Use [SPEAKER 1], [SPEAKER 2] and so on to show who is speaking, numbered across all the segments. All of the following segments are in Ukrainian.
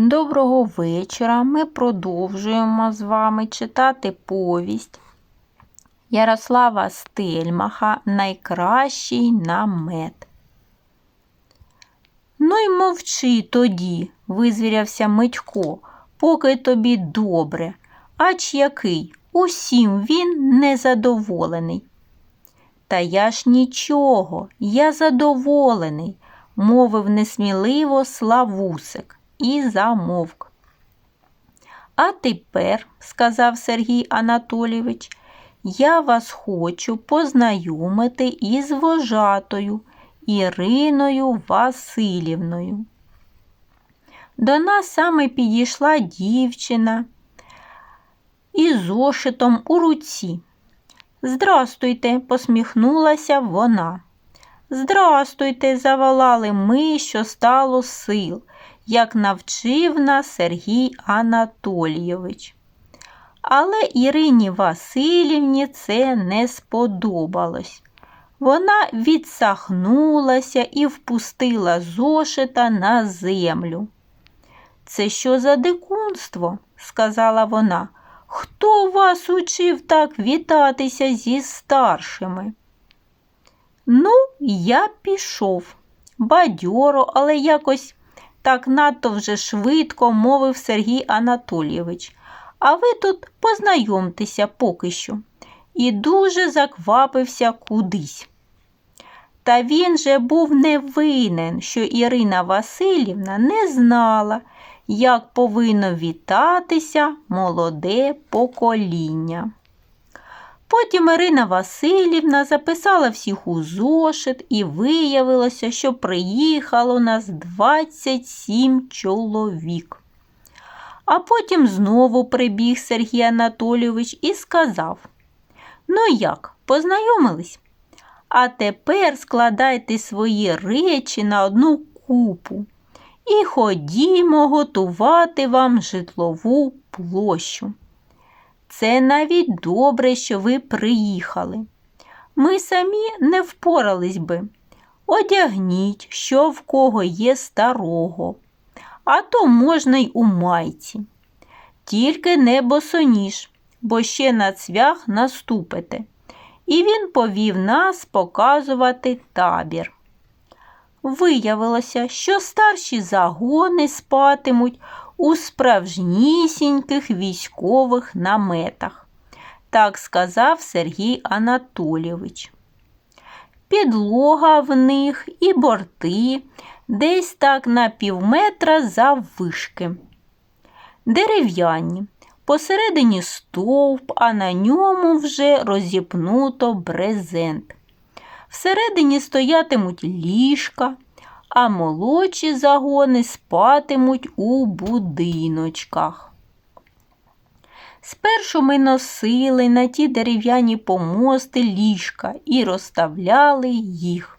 [SPEAKER 1] Доброго вечора. Ми продовжуємо з вами читати повість Ярослава Стельмаха Найкращий намет. Ну й мовчи тоді, визвірявся Митько, поки тобі добре, ач який, усім він незадоволений. Та я ж нічого, я задоволений, мовив несміливо Славусик і замовк. А тепер, сказав Сергій Анатолійович, я вас хочу познайомити із вожатою Іриною Васильівною. До нас саме підійшла дівчина із зошитом у руці. Здрастуйте, посміхнулася вона. Здрастуйте, заволали ми, що стало сил, як навчив нас Сергій Анатолійович. Але Ірині Васильівні це не сподобалось. Вона відсахнулася і впустила зошита на землю. Це що за дикунство? сказала вона. Хто вас учив так вітатися зі старшими? Ну, я пішов. Бадьоро, але якось так надто вже швидко мовив Сергій Анатолійович. А ви тут познайомтеся поки що. І дуже заквапився кудись. Та він же був не винен, що Ірина Васильівна не знала, як повинно вітатися молоде покоління. Потім Ірина Васильівна записала всіх у зошит і виявилося, що приїхало нас 27 чоловік. А потім знову прибіг Сергій Анатолійович і сказав: Ну як, познайомились? А тепер складайте свої речі на одну купу і ходімо готувати вам житлову площу. Це навіть добре, що ви приїхали. Ми самі не впорались би. Одягніть, що в кого є старого, а то можна й у майці. Тільки не босоніж, бо ще на цвях наступите. І він повів нас показувати табір. Виявилося, що старші загони спатимуть у справжнісіньких військових наметах, так сказав Сергій Анатолійович. Підлога в них і борти десь так на півметра заввишки. Дерев'яні, посередині стовп, а на ньому вже розіпнуто брезент. Всередині стоятимуть ліжка, а молодші загони спатимуть у будиночках. Спершу ми носили на ті дерев'яні помости ліжка і розставляли їх,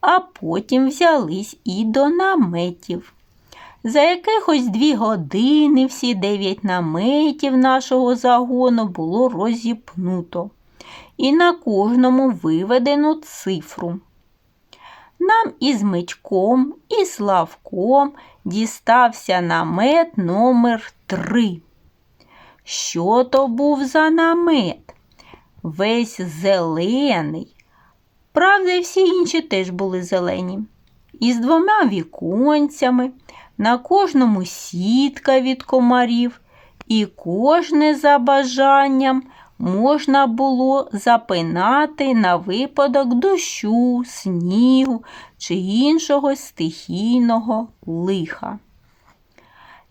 [SPEAKER 1] а потім взялись і до наметів. За якихось дві години всі дев'ять наметів нашого загону було розіпнуто, і на кожному виведено цифру. Нам із Митьком і Славком дістався намет номер 3 Що то був за намет? Весь зелений. Правда, і всі інші теж були зелені. Із двома віконцями, на кожному сітка від комарів, і кожне за бажанням можна було запинати на випадок дощу, снігу чи іншого стихійного лиха.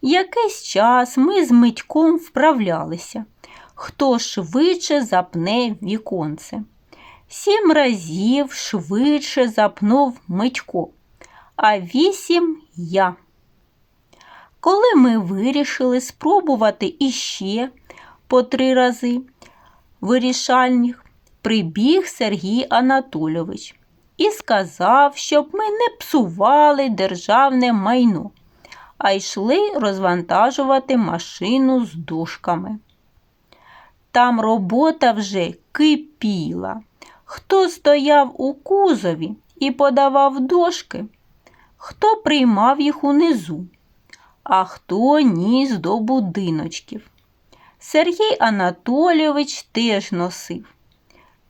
[SPEAKER 1] Якийсь час ми з Митьком вправлялися, хто швидше запне віконце. Сім разів швидше запнув Митько, а вісім я. Коли ми вирішили спробувати іще по три рази, вирішальних прибіг Сергій Анатолійович і сказав, щоб ми не псували державне майно, а йшли розвантажувати машину з дошками. Там робота вже кипіла. Хто стояв у кузові і подавав дошки, хто приймав їх унизу, а хто ніс до будиночків. Сергій Анатолійович теж носив.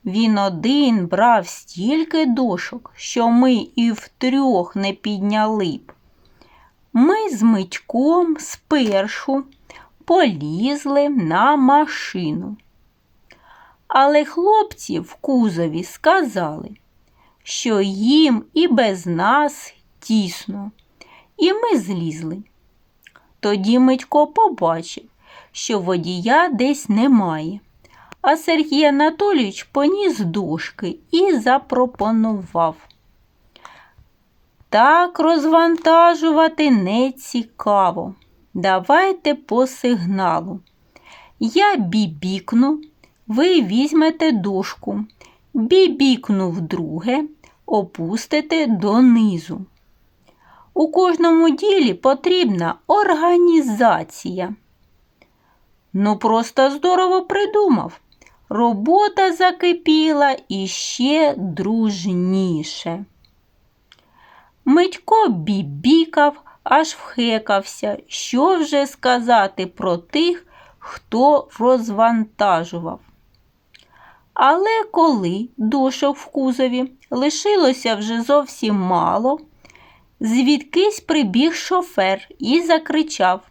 [SPEAKER 1] Він один брав стільки дошок, що ми і втрьох не підняли б. Ми з Митьком спершу полізли на машину. Але хлопці в кузові сказали, що їм і без нас тісно, і ми злізли. Тоді Митько побачив, що водія десь немає, а Сергій Анатолійович поніс дошки і запропонував. Так розвантажувати не цікаво. Давайте по сигналу. Я бібікну, ви візьмете дошку, бібікну вдруге, опустите донизу. У кожному ділі потрібна організація. Ну, просто здорово придумав. Робота закипіла іще дружніше. Митько бібікав, аж вхекався, що вже сказати про тих, хто розвантажував. Але коли дошок в кузові лишилося вже зовсім мало, звідкись прибіг шофер і закричав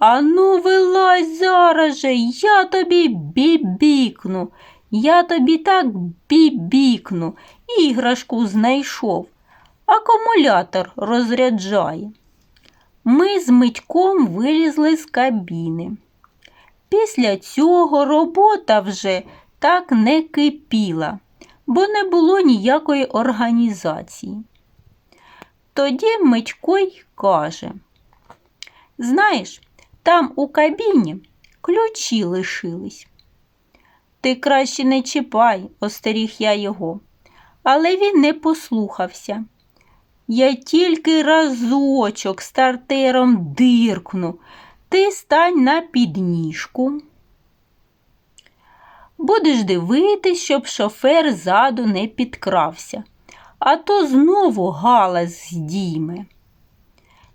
[SPEAKER 1] Ану, вилазь зараз же, я тобі бібікну, я тобі так бібікну, іграшку знайшов, акумулятор розряджає. Ми з Митьком вилізли з кабіни. Після цього робота вже так не кипіла, бо не було ніякої організації. Тоді Митько й каже, знаєш, там у кабіні ключі лишились. Ти краще не чіпай, остеріг я його, але він не послухався. Я тільки разочок стартером диркну, ти стань на підніжку. Будеш дивитись, щоб шофер ззаду не підкрався, а то знову галас здійме.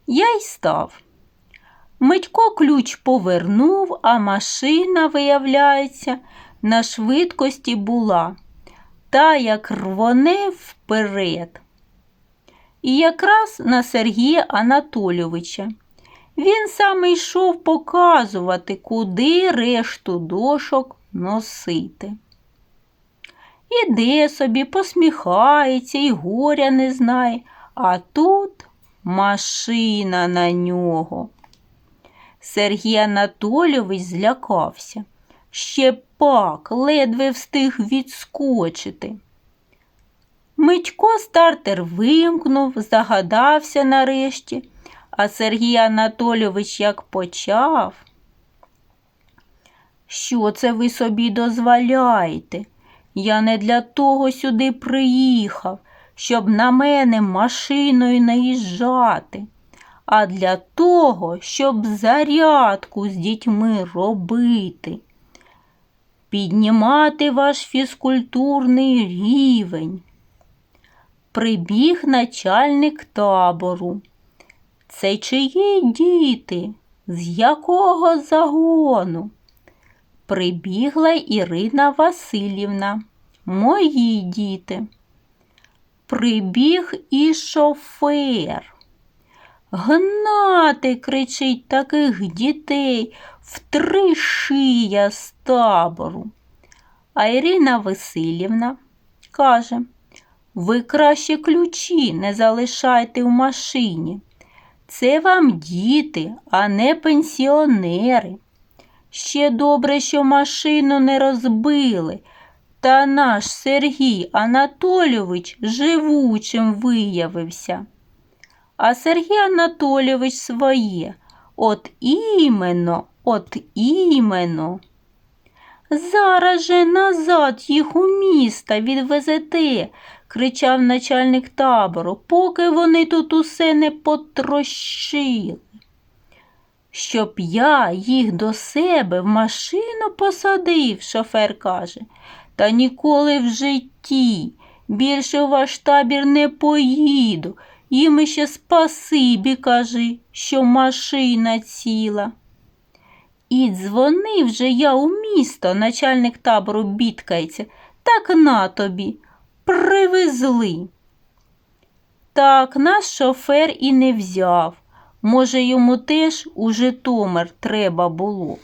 [SPEAKER 1] Я й став. Митько ключ повернув, а машина, виявляється, на швидкості була, та як рвоне вперед. І якраз на Сергія Анатолійовича. Він саме йшов показувати, куди решту дошок носити. Іде собі, посміхається і горя не знає, а тут машина на нього. Сергій Анатолійович злякався. Ще пак ледве встиг відскочити. Митько стартер вимкнув, загадався нарешті, а Сергій Анатолійович як почав. Що це ви собі дозволяєте? Я не для того сюди приїхав, щоб на мене машиною наїжджати а для того, щоб зарядку з дітьми робити, піднімати ваш фізкультурний рівень. Прибіг начальник табору. Це чиї діти? З якого загону? Прибігла Ірина Васильівна, мої діти. Прибіг і шофер. Гнати, кричить таких дітей в три шия з табору. А Ірина Васильівна каже, ви краще ключі не залишайте в машині. Це вам діти, а не пенсіонери. Ще добре, що машину не розбили, та наш Сергій Анатолійович живучим виявився а Сергій Анатолійович своє. От іменно, от іменно. Зараз же назад їх у міста відвезете, кричав начальник табору, поки вони тут усе не потрощили. Щоб я їх до себе в машину посадив, шофер каже, та ніколи в житті. Більше у ваш табір не поїду їм іще спасибі кажи, що машина ціла. І дзвонив же я у місто, начальник табору бідкається, так на тобі, привезли. Так наш шофер і не взяв. Може, йому теж у Житомир треба було.